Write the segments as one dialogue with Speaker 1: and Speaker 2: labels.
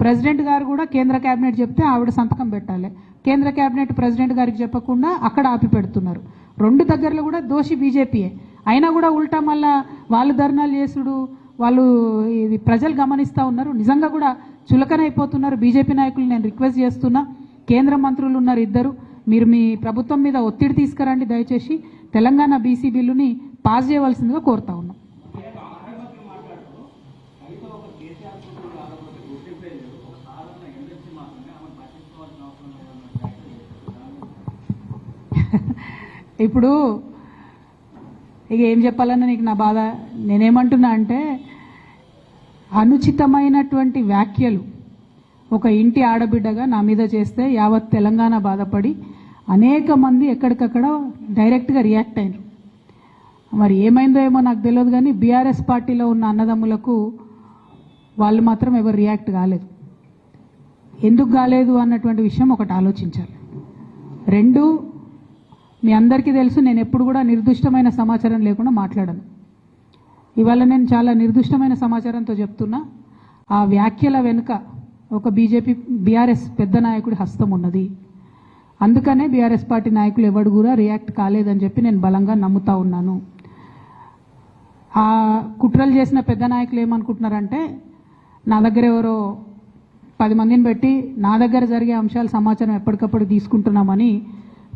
Speaker 1: President గారు కూడా కేంద్ర కేబినెట్ చెప్తే ఆవిడ సంతకం పెట్టాలి. కేంద్ర కేబినెట్ ప్రెసిడెంట్ గారికి చెప్పకుండా అక్కడ ఆపి పెడుతున్నారు. రెండు దగ్గరలో కూడా దోషి బీజేపీయే. అయినా కూడా ఉల్టా మళ్ళా వాళ్ళు ధర్నాలు చేసుడు వాళ్ళు ఇది ప్రజలు గమనిస్తూ ఉన్నారు. నిజంగా కూడా చులకనైపోతున్నారు బీజేపీ నాయకులు నేను రిక్వెస్ట్ చేస్తున్నా. కేంద్ర మంత్రులు ఉన్నారు ఇద్దరు. మీరు మీ ప్రభుత్వం మీద ఒత్తిడి తీసుకురండి దయచేసి. తెలంగాణ బీసీ బిల్లుని పాస్ చేయవలసిందిగా కోరుతా ఉన్నాం ఇప్పుడు ఇక ఏం చెప్పాలన్నా నీకు నా బాధ? నేనేమంటున్నా అంటే అనుచితమైనటువంటి వ్యాఖ్యలు ఒక ఇంటి ఆడబిడ్డగా నా మీద చేస్తే యావత్ తెలంగాణ బాధపడి అనేక మంది ఎక్కడికక్కడ డైరెక్ట్గా రియాక్ట్ అయినారు. మరి ఏమైందో ఏమో నాకు తెలియదు కానీ బీఆర్ఎస్ పార్టీలో ఉన్న అన్నదమ్ములకు వాళ్ళు మాత్రం ఎవరు రియాక్ట్ కాలేదు. ఎందుకు కాలేదు అన్నటువంటి విషయం ఒకటి ఆలోచించాలి. రెండు మీ అందరికీ తెలుసు నేను ఎప్పుడు కూడా నిర్దిష్టమైన సమాచారం లేకుండా మాట్లాడను. ఇవాళ నేను చాలా నిర్దిష్టమైన సమాచారంతో చెప్తున్నా ఆ వ్యాఖ్యల వెనుక ఒక బీజేపీ బీఆర్ఎస్ పెద్ద నాయకుడి హస్తం ఉన్నది. అందుకనే బీఆర్ఎస్ పార్టీ నాయకులు ఎవడు కూడా రియాక్ట్ కాలేదని చెప్పి నేను బలంగా నమ్ముతా ఉన్నాను. ఆ కుట్రలు చేసిన పెద్ద నాయకులు ఏమనుకుంటున్నారంటే నా దగ్గర ఎవరో పది మందిని పెట్టి నా దగ్గర జరిగే అంశాల సమాచారం ఎప్పటికప్పుడు తీసుకుంటున్నామని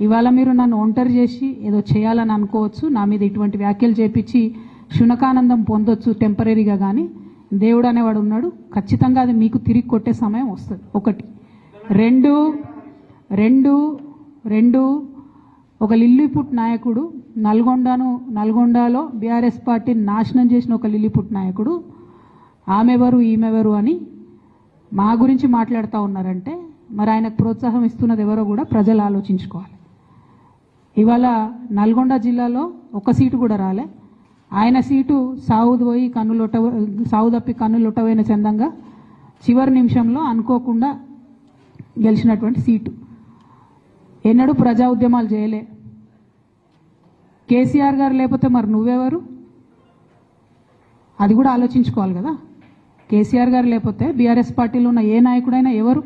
Speaker 1: ఇవాళ మీరు నన్ను ఒంటరి చేసి ఏదో చేయాలని అనుకోవచ్చు. నా మీద ఇటువంటి వ్యాఖ్యలు చేపించి శునకానందం పొందొచ్చు టెంపరీగా కానీ దేవుడు అనేవాడు ఉన్నాడు. ఖచ్చితంగా అది మీకు తిరిగి కొట్టే సమయం వస్తుంది. ఒకటి. రెండు రెండు రెండు. ఒక లిల్లీపుట్ నాయకుడు నల్గొండను నల్గొండలో బీఆర్ఎస్ పార్టీని నాశనం చేసిన ఒక లిల్లీపుట్ నాయకుడు. ఆమెవరు ఈమెవరు అని మా గురించి మాట్లాడుతూ ఉన్నారంటే మరి ఆయనకు ప్రోత్సాహం ఇస్తున్నది ఎవరో కూడా ప్రజలు ఆలోచించుకోవాలి. ఇవాళ నల్గొండ జిల్లాలో ఒక సీటు కూడా రాలే. ఆయన సీటు సావుది పోయి కన్నులొట్ట సావు తప్పి కన్నులొట్టపోయిన చందంగా చివరి నిమిషంలో అనుకోకుండా గెలిచినటువంటి సీటు. ఎన్నడూ ప్రజా ఉద్యమాలు చేయలే. కేసీఆర్ గారు లేకపోతే మరి నువ్వెవరు? అది కూడా ఆలోచించుకోవాలి కదా. కేసీఆర్ గారు లేకపోతే బీఆర్ఎస్ పార్టీలో ఉన్న ఏ నాయకుడైనా ఎవరు?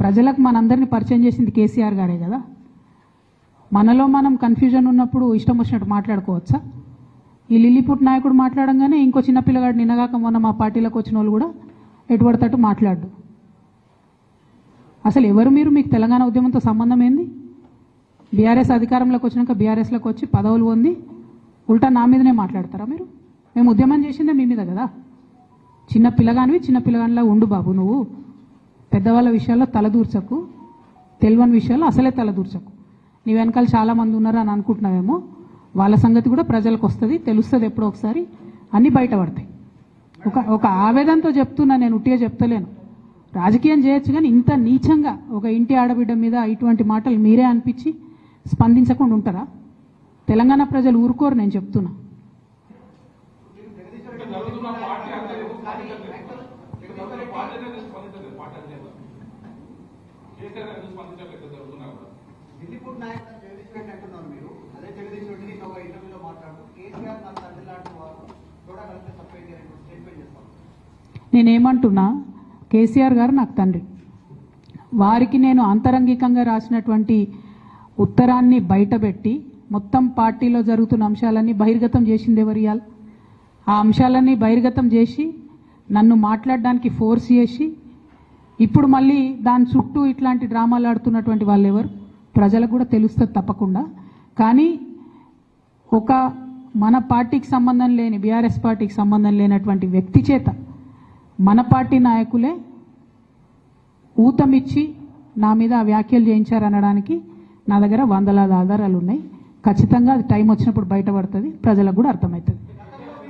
Speaker 1: ప్రజలకు మనందరినీ పరిచయం చేసింది కేసీఆర్ గారే కదా. మనలో మనం కన్ఫ్యూజన్ ఉన్నప్పుడు ఇష్టం వచ్చినట్టు మాట్లాడుకోవచ్చా? ఈ లిల్లీపుట్ నాయకుడు మాట్లాడంగానే ఇంకో చిన్న పిల్లగాడు నిన్నగాక మొన్న మా పార్టీలోకి వచ్చిన వాళ్ళు కూడా ఎటుపడతట్టు మాట్లాడు అసలు ఎవరు మీరు? మీకు తెలంగాణ ఉద్యమంతో సంబంధం ఏంది? బీఆర్ఎస్ అధికారంలోకి వచ్చినాక బీఆర్ఎస్లోకి వచ్చి పదవులు పొంది ఉల్టా నా మీదనే మాట్లాడతారా మీరు? మేము ఉద్యమం చేసిందే మీ మీద కదా? చిన్న పిల్లగానివి చిన్న పిల్లగానిలా ఉండు బాబు నువ్వు. పెద్దవాళ్ళ విషయాల్లో తలదూర్చకు. తెలివని విషయాల్లో అసలే తలదూర్చకు. నీ వెనకాల చాలామంది ఉన్నారు అని అనుకుంటున్నావేమో? వాళ్ళ సంగతి కూడా ప్రజలకు వస్తుంది తెలుస్తుంది ఎప్పుడో ఒకసారి. అన్నీ బయటపడతాయి. ఒక ఒక ఆవేదనతో చెప్తున్నా నేను ఉట్టిగా చెప్తలేను. రాజకీయం చేయొచ్చు కానీ ఇంత నీచంగా ఒక ఇంటి ఆడబిడ్డ మీద ఇటువంటి మాటలు మీరే అనిపించి స్పందించకుండా ఉంటారా? తెలంగాణ ప్రజలు ఊరుకోరు నేను చెప్తున్నా.
Speaker 2: ఢిల్లీపూర్ నాయక్ జగదీష్ రెడ్డి అంటున్నారు మీరు. అదే జగదీష్ రెడ్డి ఒక ఇంటర్వ్యూలో మాట్లాడుతూ కేసీఆర్ నా తండ్రి లాంటి వారు. చూడగలిగితే తప్పేంటి అని స్టేట్మెంట్ చేస్తాం.
Speaker 1: నేనేమంటున్నా కేసీఆర్ గారు నాకు తండ్రి. వారికి నేను అంతరంగికంగా రాసినటువంటి ఉత్తరాన్ని బయటపెట్టి మొత్తం పార్టీలో జరుగుతున్న అంశాలన్నీ బహిర్గతం చేసింది ఎవరు ఆ అంశాలన్నీ బహిర్గతం చేసి నన్ను మాట్లాడడానికి ఫోర్స్ చేసి ఇప్పుడు మళ్ళీ దాని చుట్టూ ఇట్లాంటి డ్రామాలు ఆడుతున్నటువంటి వాళ్ళు ఎవరు? ప్రజలకు కూడా తెలుస్తుంది తప్పకుండా. కానీ ఒక మన పార్టీకి సంబంధం లేని బీఆర్ఎస్ పార్టీకి సంబంధం లేనటువంటి వ్యక్తి చేత మన పార్టీ నాయకులే ఊతమిచ్చి నా మీద వ్యాఖ్యలు చేయించారనడానికి నా దగ్గర వందలాది ఆధారాలు ఉన్నాయి. ఖచ్చితంగా అది టైం వచ్చినప్పుడు బయటపడుతుంది. ప్రజలకు కూడా అర్థమవుతుంది.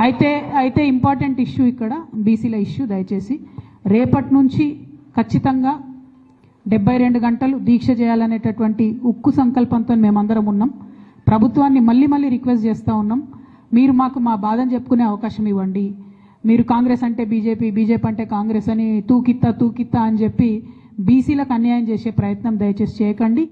Speaker 1: అయితే అయితే ఇంపార్టెంట్ ఇష్యూ ఇక్కడ బీసీల ఇష్యూ దయచేసి. రేపటి నుంచి ఖచ్చితంగా డెబ్బై రెండు గంటలు దీక్ష చేయాలనేటటువంటి ఉక్కు సంకల్పంతో మేమందరం ఉన్నాం. ప్రభుత్వాన్ని మళ్ళీ మళ్ళీ రిక్వెస్ట్ చేస్తూ ఉన్నాం. మీరు మాకు మా బాధను చెప్పుకునే అవకాశం ఇవ్వండి. మీరు కాంగ్రెస్ అంటే బీజేపీ బీజేపీ అంటే కాంగ్రెస్ అని తూకిత్తా తూకిత్తా అని చెప్పి బీసీలకు అన్యాయం చేసే ప్రయత్నం దయచేసి చేయకండి.